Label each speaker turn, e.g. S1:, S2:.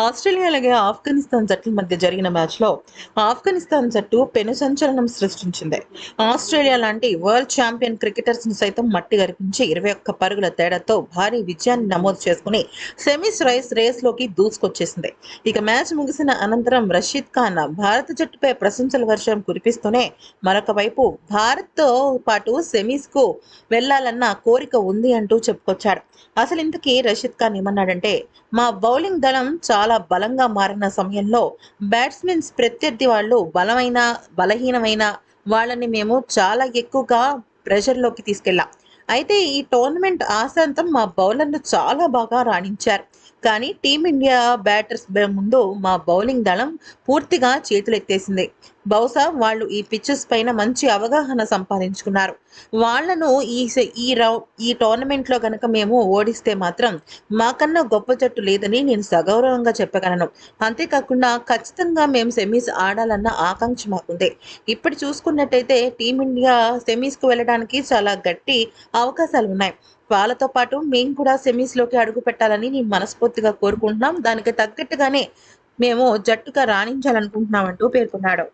S1: Australia అలాగే ఆఫ్ఘనిస్తాన్ జట్ల మధ్య జరిగిన మ్యాచ్లో ఆఫ్ఘనిస్తాన్ జట్టు పెను సంచలనం సృష్టించింది. ఆస్ట్రేలియా లాంటి వరల్డ్ ఛాంపియన్ క్రికెటర్స్ను సైతం మట్టి గరిపించి ఇరవై ఒక్క పరుగుల తేడాతో భారీ విజయాన్ని నమోదు చేసుకుని సెమీస్ రైస్ రేస్లోకి దూసుకొచ్చేసింది. ఇక మ్యాచ్ ముగిసిన అనంతరం రషీద్ ఖాన్ భారత జట్టుపై ప్రశంసల వర్షం కురిపిస్తూనే మరొక వైపు భారత్తో పాటు సెమీస్కు వెళ్ళాలన్న కోరిక ఉంది అంటూ చెప్పుకొచ్చాడు. అసలు ఇంతకీ రషీద్ ఖాన్ ఏమన్నాడంటే మా బౌలింగ్ దళం చాలా చాలా బలంగా మారిన సమయంలో బ్యాట్స్మెన్స్ ప్రత్యర్థి వాళ్ళు బలమైన బలహీనమైన వాళ్ళని మేము చాలా ఎక్కువగా ప్రెషర్లోకి తీసుకెళ్ళాం. అయితే ఈ టోర్నమెంట్ ఆశాంతం మా బౌలర్లు చాలా బాగా రాణించారు. కానీ టీమిండియా బ్యాటర్స్ ముందు మా బౌలింగ్ దళం పూర్తిగా చేతులెత్తేసింది. బహుశా వాళ్ళు ఈ పిచ్చెస్ పైన మంచి అవగాహన సంపాదించుకున్నారు. వాళ్ళను ఈ ఈ రౌ ఈ టోర్నమెంట్లో కనుక మేము ఓడిస్తే మాత్రం మాకన్నా గొప్ప జట్టు లేదని నేను సగౌరవంగా చెప్పగలను. అంతేకాకుండా ఖచ్చితంగా మేము సెమీస్ ఆడాలన్న ఆకాంక్ష మాకుంది. ఇప్పుడు చూసుకున్నట్టయితే టీమిండియా సెమీస్కు వెళ్ళడానికి చాలా గట్టి అవకాశాలు ఉన్నాయి వాళ్ళతో పాటు మేము కూడా సెమీస్లోకి అడుగు పెట్టాలని నేను మనస్ఫూర్తి మనస్ఫూర్తిగా కోరుకుంటున్నాం. దానికి తగ్గట్టుగానే మేము జట్టుగా రాణించాలనుకుంటున్నామంటూ పేర్కొన్నాడు.